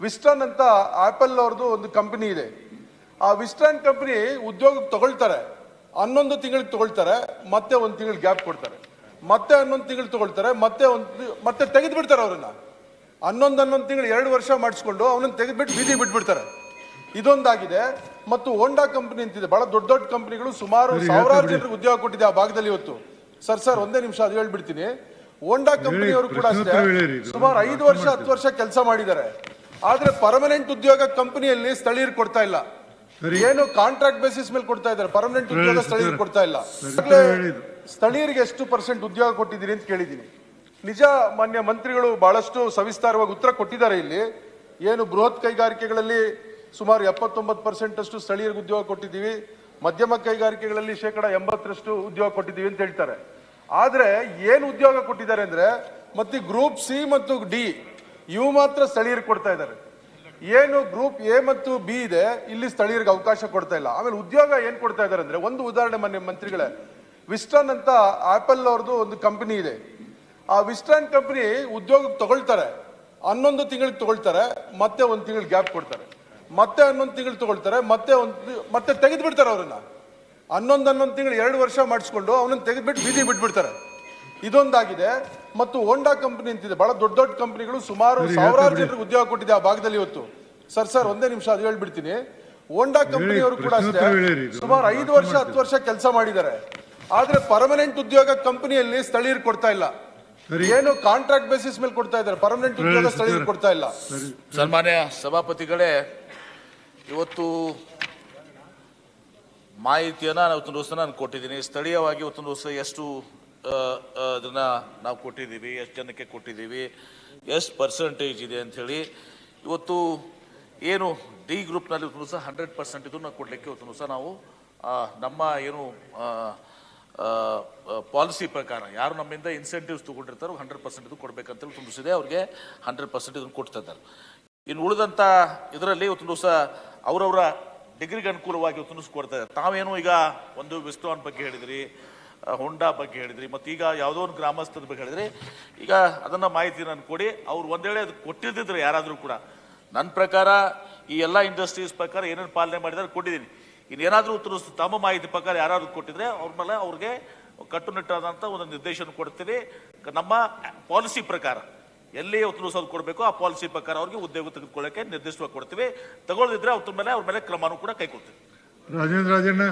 Wistron ಅಂತ apple ಅವ್ರದ್ದು ಒಂದು ಕಂಪನಿ ಇದೆ. ಆ ವಿಸ್ಟನ್ ಕಂಪನಿ ಉದ್ಯೋಗಕ್ಕೆ ತಗೊಳ್ತಾರೆ. ಹನ್ನೊಂದು ತಿಂಗಳಿಗೆ ತಗೊಳ್ತಾರೆ ಮತ್ತೆ ಒಂದು ತಿಂಗಳು ಗ್ಯಾಪ್ ಕೊಡ್ತಾರೆ. ಮತ್ತೆ ಹನ್ನೊಂದು ತಿಂಗಳು ತಗೊಳ್ತಾರೆ ಮತ್ತೆ ಒಂದು ಮತ್ತೆ ತೆಗೆದು ಬಿಡ್ತಾರೆ ಅವ್ರನ್ನ. ಹನ್ನೊಂದು ಹನ್ನೊಂದು ತಿಂಗಳು ಎರಡು ವರ್ಷ ಮಾಡಿಸ್ಕೊಂಡು ಅವನನ್ನು ತೆಗೆದುಬಿಟ್ಟು ಬೀದಿ ಬಿಟ್ಬಿಡ್ತಾರೆ. ಇದೊಂದಾಗಿದೆ. ಮತ್ತು ಹೋಂಡಾ ಕಂಪನಿ ಅಂತಿದೆ. ಬಹಳ ದೊಡ್ಡ ದೊಡ್ಡ ಕಂಪನಿಗಳು ಸುಮಾರು ಸಾವಿರಾರು ಜನರಿಗೆ ಉದ್ಯೋಗ ಕೊಟ್ಟಿದೆ ಆ ಭಾಗದಲ್ಲಿ ಇವತ್ತು. ಸರ್ ಸರ್ ಒಂದೇ ನಿಮಿಷ ಅದು ಹೇಳ್ಬಿಡ್ತೀನಿ. ಹೋಂಡಾ ಕಂಪನಿಯವರು ಕೂಡ ಅಷ್ಟೇ. ಸುಮಾರು ಐದು ವರ್ಷ ಹತ್ತು ವರ್ಷ ಕೆಲಸ ಮಾಡಿದ್ದಾರೆ. ಆದ್ರೆ ಪರ್ಮನೆಂಟ್ ಉದ್ಯೋಗ ಕಂಪನಿಯಲ್ಲಿ ಸ್ಥಳೀಯರು ಕೊಡ್ತಾ ಇಲ್ಲ. ಏನು ಕಾಂಟ್ರಾಕ್ಟ್ ಬೇಸಿಸ್ ಮೇಲೆ ಕೊಡ್ತಾ ಇದ್ದಾರೆ. ಪರ್ಮನೆಂಟ್ ಉದ್ಯೋಗ ಸ್ಥಳೀಯರು ಕೊಡ್ತಾ ಇಲ್ಲ. ಸ್ಥಳೀಯರಿಗೆ ಎಷ್ಟು ಪರ್ಸೆಂಟ್ ಉದ್ಯೋಗ ಕೊಟ್ಟಿದ್ದೀರಿ ಅಂತ ಕೇಳಿದ್ದೀನಿ. ನಿಜ ಮಾನ್ಯ ಮಂತ್ರಿಗಳು ಬಹಳಷ್ಟು ಸವಿಸ್ತಾರವಾಗಿ ಉತ್ತರ ಕೊಟ್ಟಿದ್ದಾರೆ ಇಲ್ಲಿ. ಏನು ಬೃಹತ್ ಕೈಗಾರಿಕೆಗಳಲ್ಲಿ ಸುಮಾರು ಎಪ್ಪತ್ತೊಂಬತ್ತು ಪರ್ಸೆಂಟ್ ಅಷ್ಟು ಸ್ಥಳೀಯರಿಗೆ ಉದ್ಯೋಗ ಕೊಟ್ಟಿದ್ದೀವಿ. ಮಧ್ಯಮ ಕೈಗಾರಿಕೆಗಳಲ್ಲಿ ಶೇಕಡ ಎಂಬತ್ತರಷ್ಟು ಉದ್ಯೋಗ ಕೊಟ್ಟಿದ್ದೀವಿ ಅಂತ ಹೇಳ್ತಾರೆ. ಆದ್ರೆ ಏನು ಉದ್ಯೋಗ ಕೊಟ್ಟಿದ್ದಾರೆ ಅಂದ್ರೆ ಮತ್ತೆ ಗ್ರೂಪ್ ಸಿ ಮತ್ತು ಡಿ ಇವು ಮಾತ್ರ ಸ್ಥಳೀಯರಿಗೆ ಕೊಡ್ತಾ ಇದ್ದಾರೆ. ಏನು ಗ್ರೂಪ್ ಎ ಮತ್ತು ಬಿ ಇದೆ, ಇಲ್ಲಿ ಸ್ಥಳೀಯರಿಗೆ ಅವಕಾಶ ಕೊಡ್ತಾ ಇಲ್ಲ. ಆಮೇಲೆ ಉದ್ಯೋಗ ಏನ್ ಕೊಡ್ತಾ ಇದ್ದಾರೆ ಅಂದ್ರೆ, ಒಂದು ಉದಾಹರಣೆ ಮನೆ ಮಂತ್ರಿಗಳೇ ವಿಸ್ಟನ್ ಅಂತ ಆಪಲ್ ಅವ್ರದ್ದು ಒಂದು ಕಂಪನಿ ಇದೆ. ಆ ವಿಸ್ಟನ್ ಕಂಪನಿ ಉದ್ಯೋಗಕ್ಕೆ ತಗೊಳ್ತಾರೆ. ಹನ್ನೊಂದು ತಿಂಗಳಿಗೆ ತಗೊಳ್ತಾರೆ, ಮತ್ತೆ ಒಂದು ತಿಂಗಳು ಗ್ಯಾಪ್ ಕೊಡ್ತಾರೆ. ಮತ್ತೆ ಹನ್ನೊಂದು ತಿಂಗಳು ತಗೊಳ್ತಾರೆ, ಮತ್ತೆ ಒಂದು ಮತ್ತೆ ತೆಗೆದು ಬಿಡ್ತಾರೆ ಅವ್ರನ್ನ. ಹನ್ನೊಂದು ಹನ್ನೊಂದು ತಿಂಗಳು ಎರಡು ವರ್ಷ ಮಾಡಿಸ್ಕೊಂಡು ಅವನನ್ನು ತೆಗೆದ್ಬಿಟ್ಟು ಬೀದಿ ಬಿಟ್ಬಿಡ್ತಾರೆ. ಇದೊಂದಾಗಿದೆ. ಮತ್ತು ಹೋಂಡಾ ಕಂಪನಿ ಅಂತಿದೆ. ಬಹಳ ದೊಡ್ಡ ದೊಡ್ಡ ಕಂಪನಿಗಳು ಸುಮಾರು ಸಾವಿರಾರು ಜನರಿಗೆ ಉದ್ಯೋಗ ಕೊಟ್ಟಿದೆ ಆ ಭಾಗದಲ್ಲಿ ಇವತ್ತು. ಸರ್ ಸರ್ ಒಂದೇ ನಿಮಿಷ ಅದು ಹೇಳ್ಬಿಡ್ತೀನಿ. ಹೋಂಡಾ ಕಂಪನಿಯವರು ಕೂಡ ಅಷ್ಟೇ. ಸುಮಾರು ಐದು ವರ್ಷ ಹತ್ತು ವರ್ಷ ಕೆಲಸ ಮಾಡಿದ್ದಾರೆ. ಆದ್ರೆ ಪರ್ಮನೆಂಟ್ ಉದ್ಯೋಗ ಕಂಪನಿಯಲ್ಲಿ ಸ್ಥಳೀಯರು ಕೊಡ್ತಾ ಇಲ್ಲ. ಏನು ಕಾಂಟ್ರಾಕ್ಟ್ ಬೇಸಿಸ್ ಮೇಲೆ ಕೊಡ್ತಾ ಇದ್ದಾರೆ. ಪರ್ಮನೆಂಟ್ ಉದ್ಯೋಗ ಸ್ಥಳೀಯರು ಕೊಡ್ತಾ ಇಲ್ಲ. ಸನ್ಮಾನ್ಯ ಸಭಾಪತಿಗಳೇ ಇವತ್ತು ಮಾಹಿತಿಯನ್ನು ನಾನು ಇವತ್ತೊಂದು ದಿವಸ ನಾನು ಕೊಟ್ಟಿದ್ದೀನಿ. ಸ್ಥಳೀಯವಾಗಿ ಇವತ್ತೊಂದು ದಿವಸ ಎಷ್ಟು ಅದನ್ನ ನಾವು ಕೊಟ್ಟಿದ್ದೀವಿ, ಎಷ್ಟು ಜನಕ್ಕೆ ಕೊಟ್ಟಿದ್ದೀವಿ, ಎಷ್ಟು ಪರ್ಸೆಂಟೇಜ್ ಇದೆ ಅಂಥೇಳಿ ಇವತ್ತು ಏನು ಡಿ ಗ್ರೂಪ್ನಲ್ಲಿ ಇವತ್ತು ಸಹ ಹಂಡ್ರೆಡ್ ಪರ್ಸೆಂಟ್ ಇದನ್ನು ಕೊಡಲಿಕ್ಕೆ ಇವತ್ತು ಸಹ ನಾವು ನಮ್ಮ ಏನು ಪಾಲಿಸಿ ಪ್ರಕಾರ ಯಾರು ನಮ್ಮಿಂದ ಇನ್ಸೆಂಟಿವ್ಸ್ ತೊಗೊಂಡಿರ್ತಾರೋ ಹಂಡ್ರೆಡ್ ಪರ್ಸೆಂಟ್ ಇದು ಕೊಡಬೇಕಂತ ತುಂಬಿಸಿದೆ ಅವ್ರಿಗೆ ಹಂಡ್ರೆಡ್ ಪರ್ಸೆಂಟ್ ಇದನ್ನು ಕೊಡ್ತಾ ಇದ್ದಾರೆ. ಇನ್ನು ಉಳಿದಂಥ ಇದರಲ್ಲಿ ಇವತ್ತು ದಿವಸ ಅವರವರ ಡಿಗ್ರಿಗೆ ಅನುಕೂಲವಾಗಿ ಇವತ್ತು ಕೊಡ್ತಾ ಇದ್ದಾರೆ. ತಾವೇನು ಈಗ ಒಂದು ವಿಸ್ಟೋನ್ ಬಗ್ಗೆ ಹೇಳಿದ್ರಿ ಹೊಂಡಾ ಬಗ್ಗೆ ಹೇಳಿದ್ರಿ. ಮತ್ತು ಈಗ ಯಾವುದೋ ಒಂದು ಗ್ರಾಮಸ್ಥರ ಬಗ್ಗೆ ಹೇಳಿದ್ರಿ. ಈಗ ಅದನ್ನು ಮಾಹಿತಿ ನಾನು ಕೊಡಿ. ಅವ್ರು ಒಂದೇಳೆ ಅದು ಕೊಟ್ಟಿದ್ದಿದ್ರೆ ಯಾರಾದರೂ ಕೂಡ. ನನ್ನ ಪ್ರಕಾರ ಈ ಎಲ್ಲ ಇಂಡಸ್ಟ್ರೀಸ್ ಪ್ರಕಾರ ಏನೇನು ಪಾಲನೆ ಮಾಡಿದಾರೆ ಕೊಟ್ಟಿದ್ದೀನಿ. ಇನ್ನೇನಾದರೂ ಉತ್ತರ ತಮ್ಮ ಮಾಹಿತಿ ಪ್ರಕಾರ ಯಾರಾದರೂ ಕೊಟ್ಟಿದ್ರೆ ಅವ್ರ ಮೇಲೆ ಅವ್ರಿಗೆ ಕಟ್ಟುನಿಟ್ಟಾದಂಥ ಒಂದು ನಿರ್ದೇಶನ ಕೊಡ್ತೀವಿ ನಮ್ಮ ಪಾಲಿಸಿ ಪ್ರಕಾರ ಎಲ್ಲಿ ಉತ್ತರ ಸೌದು ಕೊಡಬೇಕು ಆ ಪಾಲಿಸಿ ಪ್ರಕಾರ ಅವ್ರಿಗೆ ಉದ್ಯೋಗ ತೆಗೆದುಕೊಳ್ಳೋಕ್ಕೆ ನಿರ್ದಿಷ್ಟವಾಗಿ ಕೊಡ್ತೀವಿ. ತಗೊಳ್ಳದಿದ್ರೆ ಅವ್ರ ಮೇಲೆ ಅವ್ರ ಮೇಲೆ ಕ್ರಮನೂ ಕೂಡ ಕೈಗೊಳ್ತೀವಿ ರಾಜೇಂದ್ರ ರಾಜಣ್ಣ.